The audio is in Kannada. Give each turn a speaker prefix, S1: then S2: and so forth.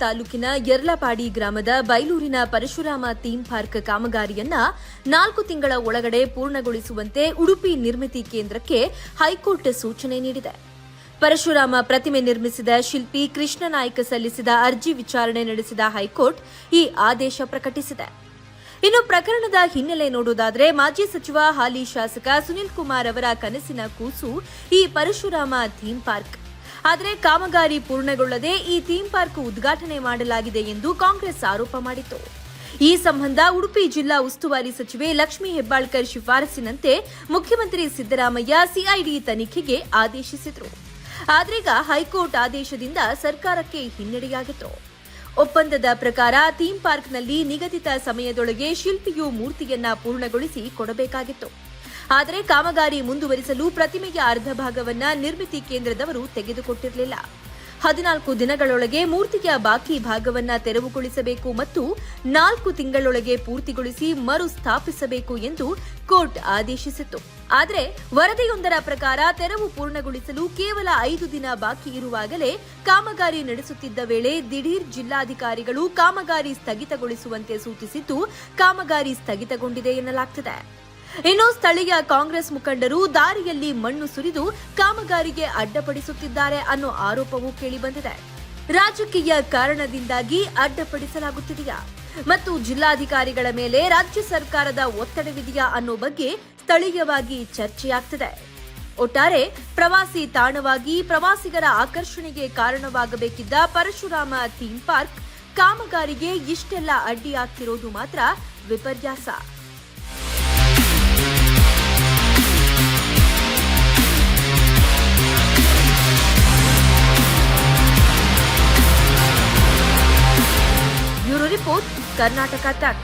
S1: ತಾಲೂಕಿನ ಯರ್ಲಪಾಡಿ ಗ್ರಾಮದ ಬೈಲೂರಿನ ಪರಶುರಾಮ ಥೀಮ್ ಪಾರ್ಕ್ ಕಾಮಗಾರಿಯನ್ನ ನಾಲ್ಕು ತಿಂಗಳ ಒಳಗಡೆ ಪೂರ್ಣಗೊಳಿಸುವಂತೆ ಉಡುಪಿ ನಿರ್ಮಿತಿ ಕೇಂದ್ರಕ್ಕೆ ಹೈಕೋರ್ಟ್ ಸೂಚನೆ ನೀಡಿದೆ. ಪರಶುರಾಮ ಪ್ರತಿಮೆ ನಿರ್ಮಿಸಿದ ಶಿಲ್ಪಿ ಕೃಷ್ಣನಾಯ್ಕ ಸಲ್ಲಿಸಿದ ಅರ್ಜಿ ವಿಚಾರಣೆ ನಡೆಸಿದ ಹೈಕೋರ್ಟ್ ಈ ಆದೇಶ ಪ್ರಕಟಿಸಿದೆ. ಇನ್ನು ಪ್ರಕರಣದ ಹಿನ್ನೆಲೆ ನೋಡುವುದಾದರೆ ಮಾಜಿ ಸಚಿವ ಹಾಲಿ ಶಾಸಕ ಸುನಿಲ್ ಕುಮಾರ್ ಅವರ ಕನಸಿನ ಕೂಸು ಈ ಪರಶುರಾಮ ಥೀಮ್ ಪಾರ್ಕ್. ಆದರೆ ಕಾಮಗಾರಿ ಪೂರ್ಣಗೊಳ್ಳದೆ ಈ ಥೀಮ್ ಪಾರ್ಕ್ ಉದ್ಘಾಟನೆ ಮಾಡಲಾಗಿದೆ ಎಂದು ಕಾಂಗ್ರೆಸ್ ಆರೋಪ ಮಾಡಿತ್ತು. ಈ ಸಂಬಂಧ ಉಡುಪಿ ಜಿಲ್ಲಾ ಉಸ್ತುವಾರಿ ಸಚಿವೆ ಲಕ್ಷ್ಮೀ ಹೆಬ್ಬಾಳ್ಕರ್ ಶಿಫಾರಸಿನಂತೆ ಮುಖ್ಯಮಂತ್ರಿ ಸಿದ್ದರಾಮಯ್ಯ ಸಿಐಡಿ ತನಿಖೆಗೆ ಆದೇಶಿಸಿದರು. ಆದ್ರೀಗ ಹೈಕೋರ್ಟ್ ಆದೇಶದಿಂದ ಸರ್ಕಾರಕ್ಕೆ ಹಿನ್ನಡೆಯಾಗಿತ್ತು. ಒಪ್ಪಂದದ ಪ್ರಕಾರ ಥೀಮ್ ಪಾರ್ಕ್ನಲ್ಲಿ ನಿಗದಿತ ಸಮಯದೊಳಗೆ ಶಿಲ್ಪಿಯು ಮೂರ್ತಿಯನ್ನ ಪೂರ್ಣಗೊಳಿಸಿ ಕೊಡಬೇಕಾಗಿತ್ತು. ಆದರೆ ಕಾಮಗಾರಿ ಮುಂದುವರಿಸಲು ಪ್ರತಿಮೆಯ ಅರ್ಧ ಭಾಗವನ್ನ ನಿರ್ಮಿತಿ ಕೇಂದ್ರದವರು ತೆಗೆದುಕೊಟ್ಟಿರಲಿಲ್ಲ. ಹದಿನಾಲ್ಕು ದಿನಗಳೊಳಗೆ ಮೂರ್ತಿಯ ಬಾಕಿ ಭಾಗವನ್ನ ತೆರವುಗೊಳಿಸಬೇಕು ಮತ್ತು ನಾಲ್ಕು ತಿಂಗಳೊಳಗೆ ಪೂರ್ತಿಗೊಳಿಸಿ ಮರು ಸ್ಥಾಪಿಸಬೇಕು ಎಂದು ಕೋರ್ಟ್ ಆದೇಶಿಸಿತ್ತು. ಆದರೆ ವರದಿಯೊಂದರ ಪ್ರಕಾರ ತೆರವು ಪೂರ್ಣಗೊಳಿಸಲು ಕೇವಲ ಐದು ದಿನ ಬಾಕಿ ಇರುವಾಗಲೇ ಕಾಮಗಾರಿ ನಡೆಸುತ್ತಿದ್ದ ವೇಳೆ ದಿಢೀರ್ ಜಿಲ್ಲಾಧಿಕಾರಿಗಳು ಕಾಮಗಾರಿ ಸ್ಥಗಿತಗೊಳಿಸುವಂತೆ ಸೂಚಿಸಿದ್ದು, ಕಾಮಗಾರಿ ಸ್ಥಗಿತಗೊಂಡಿದೆ ಎನ್ನಲಾಗ್ತಿದೆ. ಇನ್ನು ಸ್ಥಳೀಯ ಕಾಂಗ್ರೆಸ್ ಮುಖಂಡರು ದಾರಿಯಲ್ಲಿ ಮಣ್ಣು ಸುರಿದು ಕಾಮಗಾರಿಗೆ ಅಡ್ಡಪಡಿಸುತ್ತಿದ್ದಾರೆ ಅನ್ನೋ ಆರೋಪವೂ ಕೇಳಿಬಂದಿದೆ. ರಾಜಕೀಯ ಕಾರಣದಿಂದಾಗಿ ಅಡ್ಡಪಡಿಸಲಾಗುತ್ತಿದೆಯಾ? ಮತ್ತು ಜಿಲ್ಲಾಧಿಕಾರಿಗಳ ಮೇಲೆ ರಾಜ್ಯ ಸರ್ಕಾರದ ಒತ್ತಡವಿದೆಯಾ ಅನ್ನೋ ಬಗ್ಗೆ ಸ್ಥಳೀಯವಾಗಿ ಚರ್ಚೆಯಾಗ್ತಿದೆ. ಒಟ್ಟಾರೆ ಪ್ರವಾಸಿ ತಾಣವಾಗಿ ಪ್ರವಾಸಿಗರ ಆಕರ್ಷಣೆಗೆ ಕಾರಣವಾಗಬೇಕಿದ್ದ ಪರಶುರಾಮ ಥೀಮ್ ಪಾರ್ಕ್ ಕಾಮಗಾರಿಗೆ ಇಷ್ಟೆಲ್ಲ ಅಡ್ಡಿಯಾಗ್ತಿರೋದು ಮಾತ್ರ ವಿಪರ್ಯಾಸ. కర్ణాటక తక్